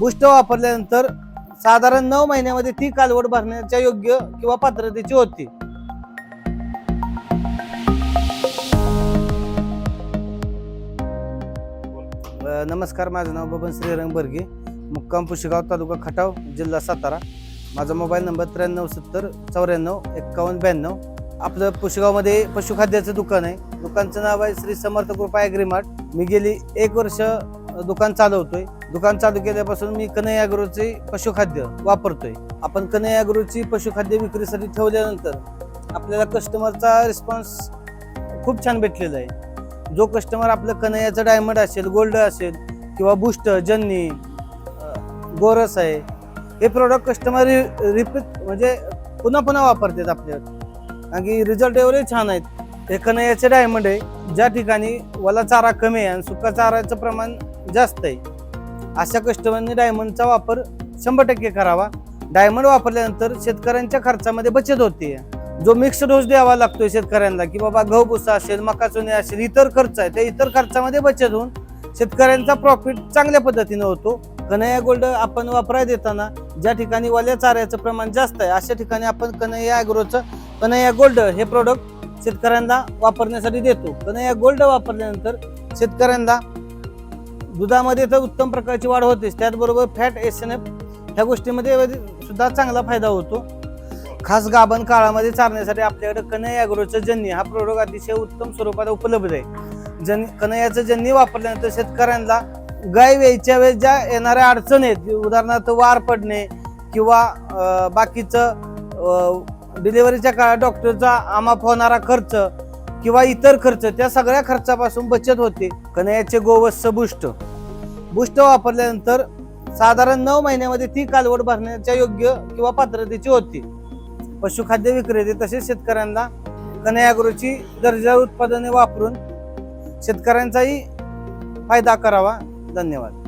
बुष्ट वापरल्यानंतर साधारण नऊ महिन्यामध्ये ती कालवड भरण्याच्या योग्य किंवा पात्रतेची होती. नमस्कार माझं नाव बबन श्रीरंग बर्गे मुक्काम पुशेगाव तालुका खटाव जिल्हा सातारा. माझा मोबाईल नंबर त्र्याण्णव सत्तर चौऱ्याण्णव एक्कावन्न ब्याण्णव. आपलं पुशेगावमध्ये पशुखाद्याचं दुकान आहे. दुकानचं नाव आहे श्री समर्थ कृपा ॲग्रीमार्ट. मी गेली एक वर्ष दुकान चालवतोय. दुकान चालू केल्यापासून मी कनई अॅग्रोचे पशुखाद्य वापरतोय. आपण कनई पशुखाद्य विक्रीसाठी ठेवल्यानंतर आपल्याला कस्टमरचा रिस्पॉन्स खूप छान भेटलेला आहे. जो कस्टमर आपलं कनैयाचं डायमंड असेल गोल्ड असेल किंवा बुस्ट जन्नी गोरस आहे हे प्रोडक्ट कस्टमर रिपीट म्हणजे पुन्हा पुन्हा वापरतात आपल्याकडे आणि रिझल्ट एवढे छान आहेत. हे कनैयाचे डायमंड आहे. ज्या ठिकाणी वला चारा कमी आहे आणि सुका चाराचं प्रमाण जास्त आहे. अशा कस्टमरने डायमंडचा वापर शंभर टक्के करावा. डायमंड वापरल्यानंतर शेतकऱ्यांच्या खर्चामध्ये बचत होते. जो मिक्स डोस द्यावा लागतोय शेतकऱ्यांना की बाबा गहू भुसा असेल मका चुने असेल इतर खर्च आहे त्या इतर खर्चामध्ये बचत होऊन शेतकऱ्यांचा प्रॉफिट चांगल्या पद्धतीने होतो. कन्हैया गोल्ड आपण वापराय देताना ज्या ठिकाणी वाल्या चाऱ्याचं प्रमाण जास्त आहे अशा ठिकाणी आपण कन्हैया ॲग्रोचं कन्हैया गोल्ड हे प्रोडक्ट शेतकऱ्यांना वापरण्यासाठी देतो. कन्हैया गोल्ड वापरल्यानंतर शेतकऱ्यांना दुधामध्ये तर उत्तम प्रकारची वाढ होतेच. त्याचबरोबर फॅट एस एन एफ ह्या गोष्टीमध्ये सुद्धा चांगला फायदा होतो. खास गाभण काळामध्ये चालण्यासाठी आपल्याकडे कन्हैया अॅग्रोचं जन्नी हा प्रोडक्ट अतिशय उत्तम स्वरूपात उपलब्ध आहे. जन कन्हैयाचं जन्नी वापरल्यानंतर शेतकऱ्यांना गाय वेळच्या वेळेस ज्या येणाऱ्या अडचणी आहेत उदाहरणार्थ वार पडणे किंवा बाकीचं डिलिव्हरीच्या काळात डॉक्टरचा आमाप होणारा खर्च किंवा इतर खर्च त्या सगळ्या खर्चापासून बचत होते. कन्हैयाचे गोवत्स बुष्ट बुष्ट वापरल्यानंतर साधारण नऊ महिन्यामध्ये ती कालवड भरण्याच्या योग्य किंवा पात्रतेची होती. पशुखाद्य विक्रेते तसेच शेतकऱ्यांना कनयाग्रोची दर्जा उत्पादने वापरून शेतकऱ्यांचाही फायदा करावा. धन्यवाद.